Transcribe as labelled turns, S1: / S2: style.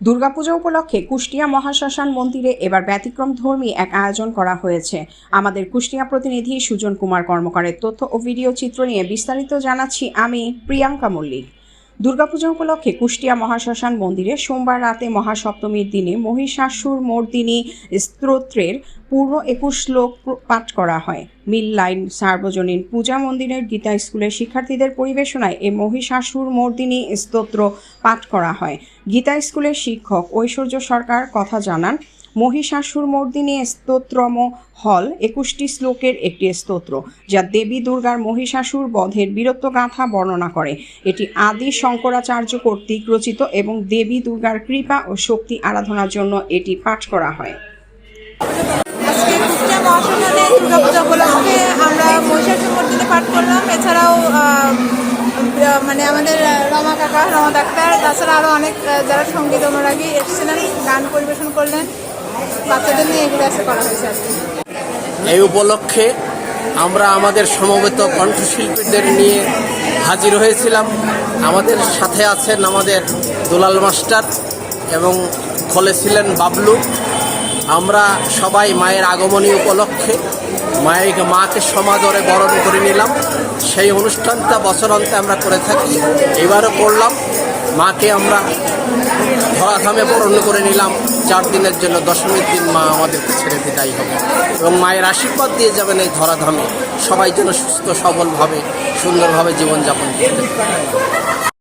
S1: দুর্গাপূজা উপলক্ষে কুষ্টিয়া মহাশ্মশান মন্দিরে এবার ব্যতিক্রম ধর্মী এক আয়োজন করা হয়েছে। আমাদের কুষ্টিয়া প্রতিনিধি সুজন কুমার কর্মকারের তথ্য ও ভিডিও চিত্র নিয়ে বিস্তারিত জানাচ্ছি আমি প্রিয়াঙ্কা মল্লিক। দুর্গাপূজা উপলক্ষে কুষ্টিয়া মহাশ্মশান মন্দিরে সোমবার রাতে মহাসপ্তমীর দিনে মহিষাসুর মর্দিনী স্তোত্রের পূর্ব একুশ শ্লোক পাঠ করা হয়। মিল লাইন সার্বজনীন পূজা মন্দিরের গীতা স্কুলের শিক্ষার্থীদের পরিবেশনায় এই মহিষাসুর মর্দিনী স্তোত্র পাঠ করা হয়। গীতা স্কুলের শিক্ষক ঐশ্বর্য সরকার কথা জানান মহিষাসুর মর্দিনী স্তোত্রম হল একুশটি শ্লোকের একটি স্তোত্র, যা দেবী দুর্গার মহিষাসুর বধের বীরত্ব গাথা বর্ণনা করে। এটি আদি শঙ্করাচার্য কর্তৃক রচিত এবং দেবী দুর্গার কৃপা ও শক্তি আরাধনার জন্য এটি পাঠ করা হয়।
S2: আমরা মহিষাসুর মূর্তিতে পাঠ করলাম। এছাড়াও মানে আমাদের রমা কাকা, রমা ডাক্তার, তাছাড়া আরও অনেক যারা সংগীত অনুরাগী এসেছিলেন, গান পরিবেশন করলেন, বাচ্চাদের নিয়ে এগুলো আজকে করা হয়েছে
S3: এই উপলক্ষে আমরা আমাদের সমবেত কণ্ঠশিল্পীদের নিয়ে হাজির হয়েছিলাম। আমাদের সাথে আছেন আমাদের দুলাল মাস্টার এবং খোলে ছিলেন বাবলু। আমরা সবাই মায়ের আগমনী উপলক্ষে মায়ের মাকে সমাদরে বরণ করে নিলাম। সেই অনুষ্ঠানটা বছরান্তে আমরা করে থাকি। এবারও করলাম। মাকে আমরা ধরাধামে বরণ করে নিলাম। চার দিনের জন্য দশমীর দিন মা আমাদেরকে ছেড়ে বিদায় হবে। এবং মায়ের আশীর্বাদ দিয়ে যাবেন এই ধরাধামে। সবাই যেন সুস্থ, সবলভাবে, সুন্দরভাবে জীবনযাপন করতে।